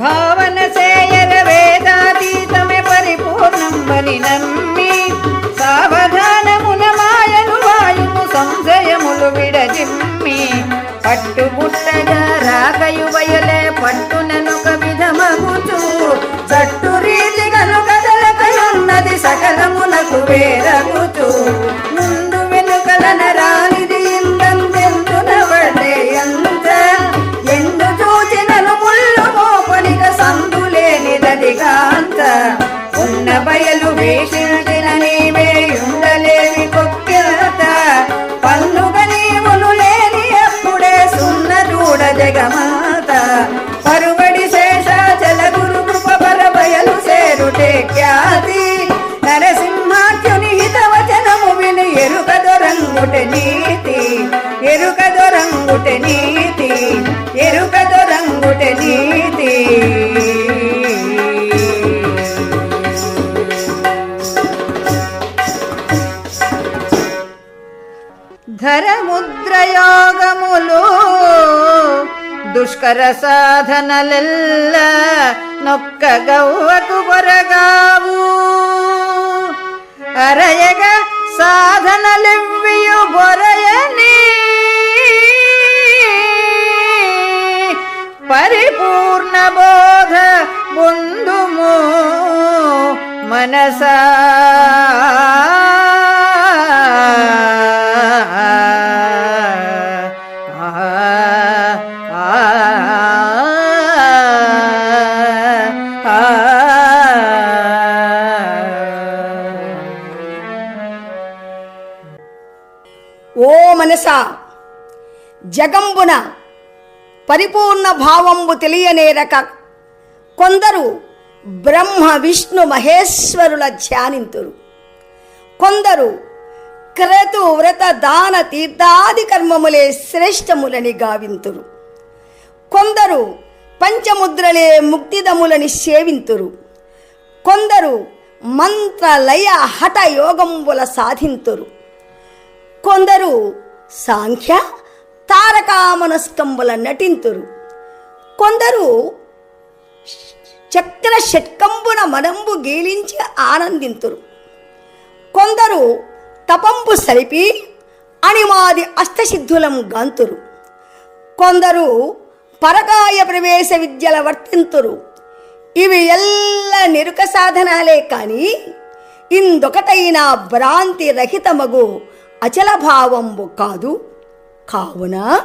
భావన సేయర వేదాతీతమే పరిపూర్ణం బలి నమ్మి సావధానమున మాయను వాయుము సంశయములు విడజిమ్మి పట్టుబుట్టగా రాగయు వయలే పట్టునను కవిధమగుచు చట్టు ఉన్న బయలు వేషించిన నీవే ఉండలేవి కొక్కిరత పన్నుగ నీవులు లేని అప్పుడే సున్న చూడ జగమాత. పరువ ధరముద్రయోగములు దుష్కర సాధనలెల్ల నొక్క గవ్వకు పొరగావు. అరయగ సాధనలివ్వియు బొరయని పరిపూర్ణ బోధ బొందుము మనసా. ఓ మనసా జగంబున పరిపూర్ణ భావంబు తెలియనేరక కొందరు బ్రహ్మ విష్ణు మహేశ్వరుల ధ్యానింతురు. కొందరు క్రతు వ్రత దాన తీర్థాది కర్మములే శ్రేష్టములని గావింతురు. కొందరు పంచముద్రలే ముక్తిదములని సేవింతురు. కొందరు మంత్ర లయ హఠ యోగంబుల సాధింతురు. కొందరు సాంఖ్య తారకామనస్కంబుల నటింతురు. కొందరు చక్ర షట్కంబున మనంబు గీలించి ఆనందింతురు. కొందరు తపంబు సలిపి అణిమాది అష్టసిద్ధులం గాంతురు. కొందరు పరకాయ ప్రవేశ విద్యల వర్తింతురు. ఇవి ఎల్ల నిరుక సాధనాలే కానీ ఇందొకటైన భ్రాంతి రహితమగు అచల భావంబు కాదు. కావున